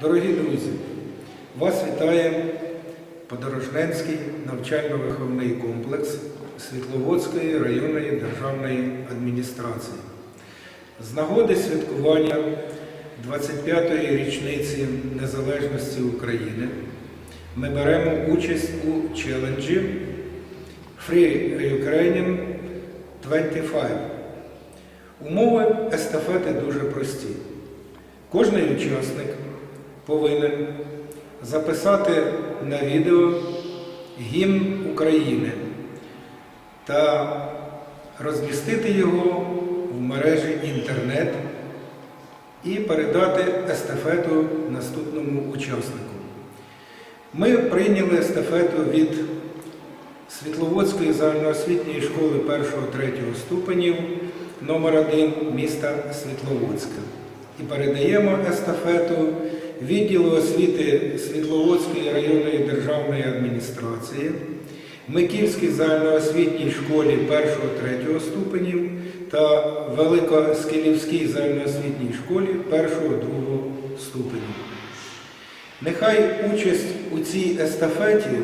Дорогі друзі, вас вітає Подорожненський навчально-виховний комплекс Світловодської районної державної адміністрації. З нагоди святкування 25-ї річниці Незалежності України ми беремо участь у челенджі Free Ukrainian 25. Умови естафети дуже прості. Кожний учасник повинен записати на відео гімн України та розмістити його в мережі інтернет і передати естафету наступному учаснику. Ми прийняли естафету від Світловодської загальноосвітньої школи 1-3 ступенів номер 1 міста Світловодська і передаємо естафету відділу освіти Світловодської районної державної адміністрації, Микільській загальноосвітній школі 1-3 ступенів та Великоскелівській загальноосвітній школі 1-2 ступенів. Нехай участь у цій естафеті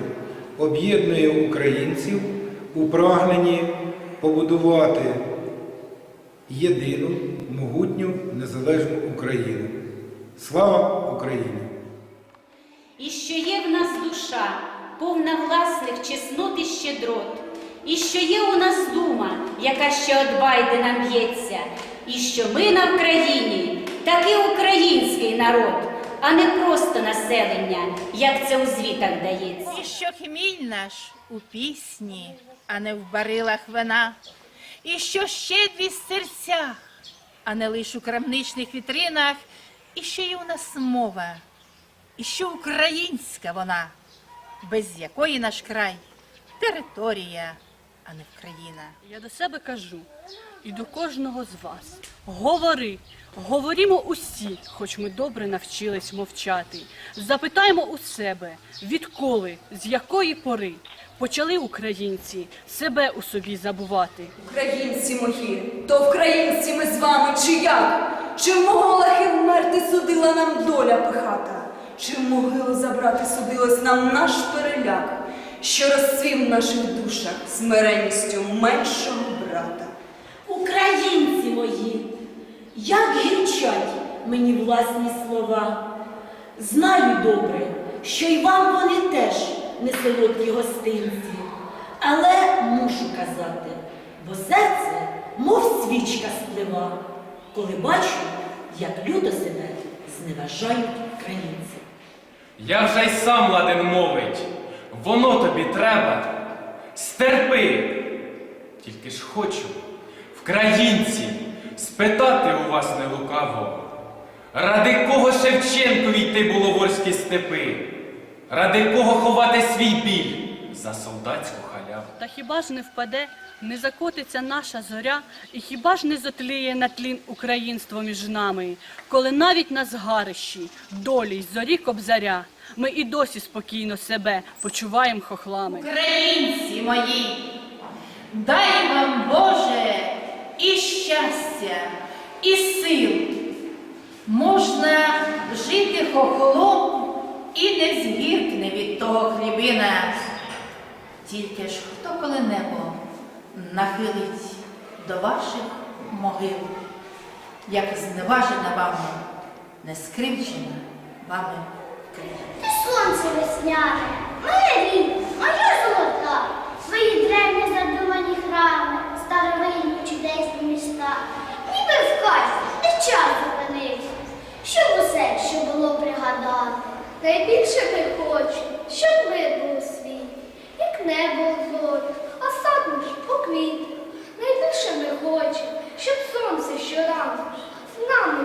об'єднує українців у прагненні побудувати єдину, могутню, незалежну Україну. Слава Україні! І що є в нас душа, повна власних чеснот і щедрот, і що є у нас дума, яка ще от Байдена б'ється, і що ми на Вкраїні такий український народ, а не просто населення, як це у звітах дається. І що хміль наш у пісні, а не в барилах вина, і що щедрість в серцях, а не лиш у крамничних вітринах, і що є у нас мова, і що українська вона, без якої наш край територія, а не Вкраїна. Я до себе кажу і до кожного з вас. Говори, говорімо усі, хоч ми добре навчились мовчати. Запитаємо у себе, відколи, з якої пори почали українці себе у собі забувати. Українці мої, то українці ми з вами, чи як? Чи в могилах і вмерти судила нам доля пихата? Чи в могилу забрати судилось нам наш переляк, що розцвів в наших душах смиренністю меншого брата? Українці мої, як гірчать мені власні слова. Знаю добре, що й вам вони теж не солодкі гостинці. Але мушу казати, бо серце, мов свічка сплива, коли бачу, як люто себе зневажають українці. Я вже й сам ладен мовить. Воно тобі треба. Стерпи. Тільки ж хочу, вкраїнці, спитати у вас не лукаво. Ради кого Шевченкові йти було ворські степи? Ради кого ховати свій біль за солдатську халяву? Та хіба ж не впаде, не закотиться наша зоря, і хіба ж не затліє на тлін українство між нами, коли навіть на згарищі, долі й зорі кобзаря, ми і досі спокійно себе почуваємо хохлами. Українці мої, дай вам Боже і щастя, і сил. Можна жити хохолом і не згіркне від того хлібина. Тільки ж хто коли небо нахилить до ваших могил, як зневажена вами, не скривчена вами країна. Ти сонце весняне, моя рідна, моя золота, твої древні задумані храми, старовинні чудесні міста, ніби в казці, де час зупинився, щоб усе, що було пригадати. Найбільше ми хочемо, щоб мир був у світі, як небо у зорі, а сад наш поквіт. Найбільше ми хочемо, щоб сонце щоранку з нами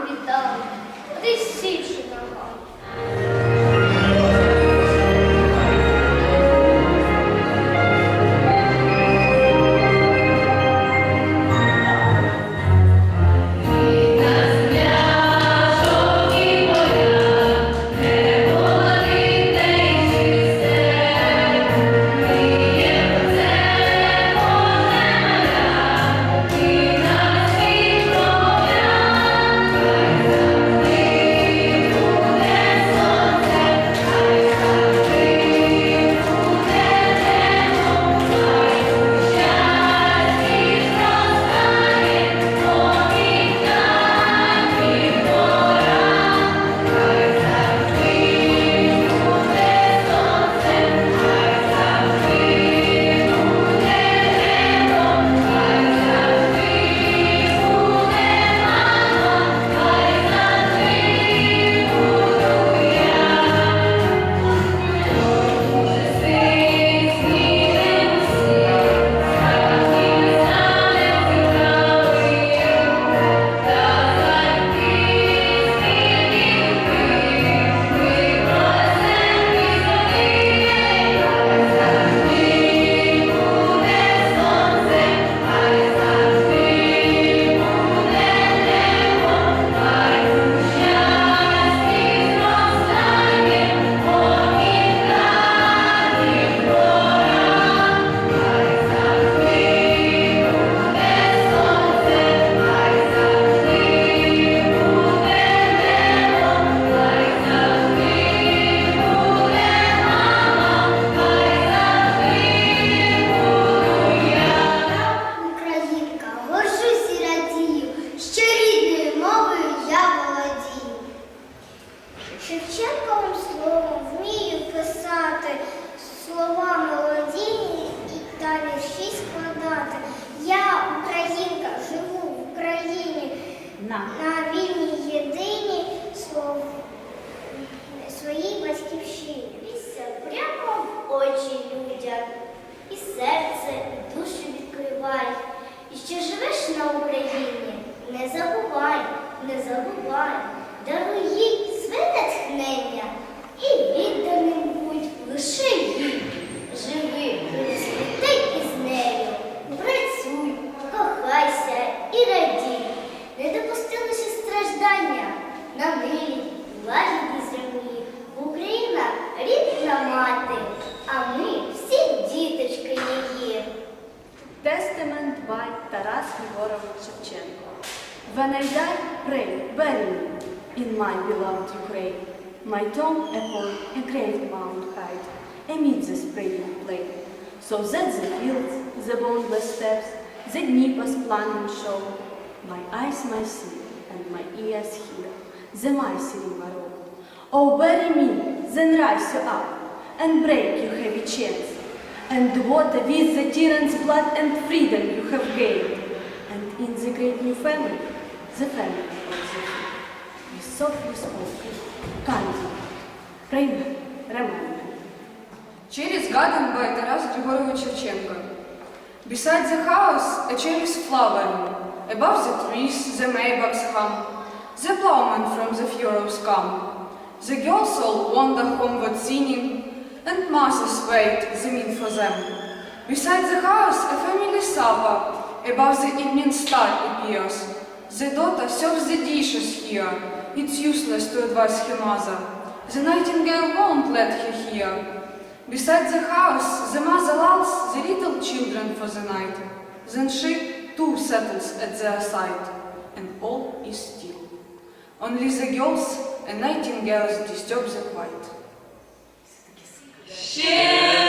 When I die, pray, bury me in my beloved Ukraine. My tomb upon a great mount hide, amid the spreading plain. So that the fields, the boundless steppes, the Dnieper's planning show. My eyes may see, and my ears hear, the mighty river roll. Oh, bury me, then rise you up, and break your heavy chains, and water with the tyrant's blood and freedom you have gained. And in the great new family, the the free, we softly spoken, kindly, pray, remember. Cherries Garden by Taras Grigorovich Shevchenko. Beside the house, a cherry is flowering. Above the trees, the Maybachs hum. The plowmen from the furrows come. The girls all wander homeward singing, and mothers wait the meal for them. Beside the house, a family supper. Above the evening star appears. The daughter serves the dishes here. It's useless to advise her mother. The nightingale won't let her hear. Beside the house, the mother lulls the little children for the night. Then she too settles at their side, and all is still. Only the girls and nightingales disturb the quiet. Я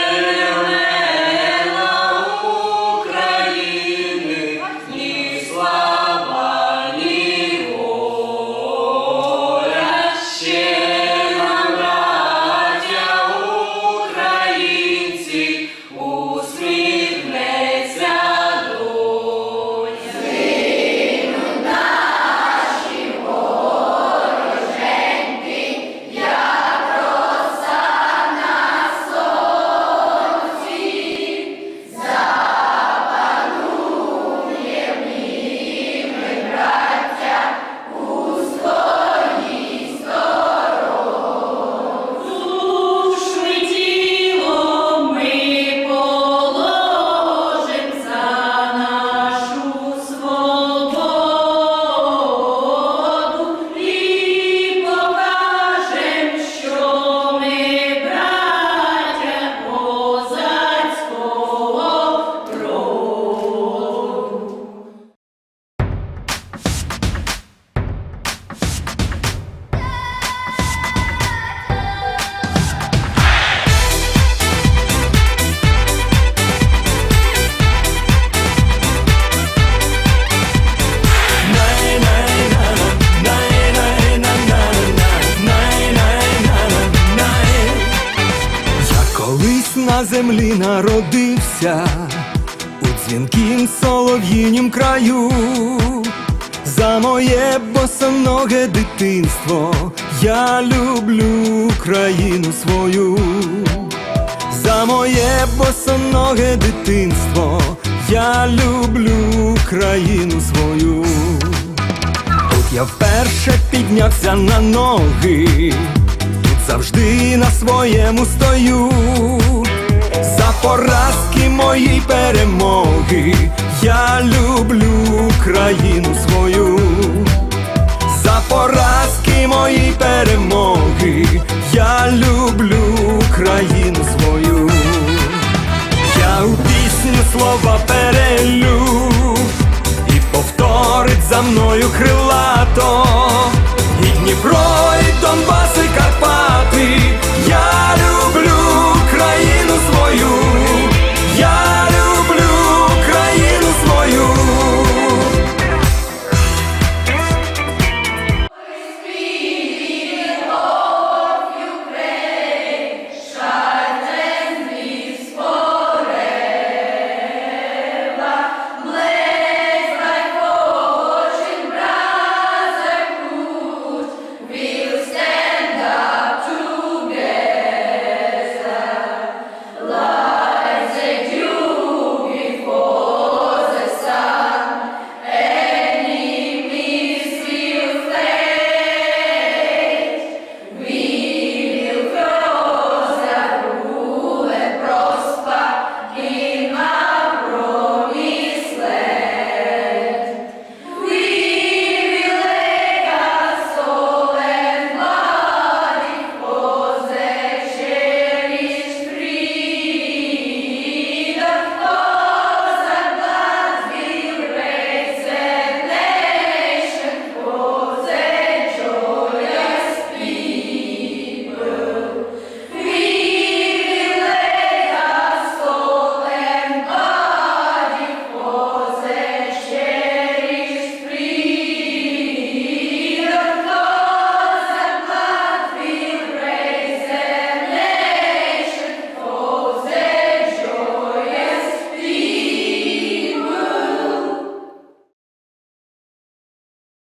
землі народився у дзвінкім солов'їнім краю. За моє босоноге дитинство я люблю країну свою. За моє босоноге дитинство я люблю країну свою. Тут я вперше піднявся на ноги, тут завжди на своєму стою. Поразки мої перемоги, я люблю країну свою. За поразки мої перемоги, я люблю країну свою. Я у пісню слова перелю і повторить за мною крилато, і Дніпро,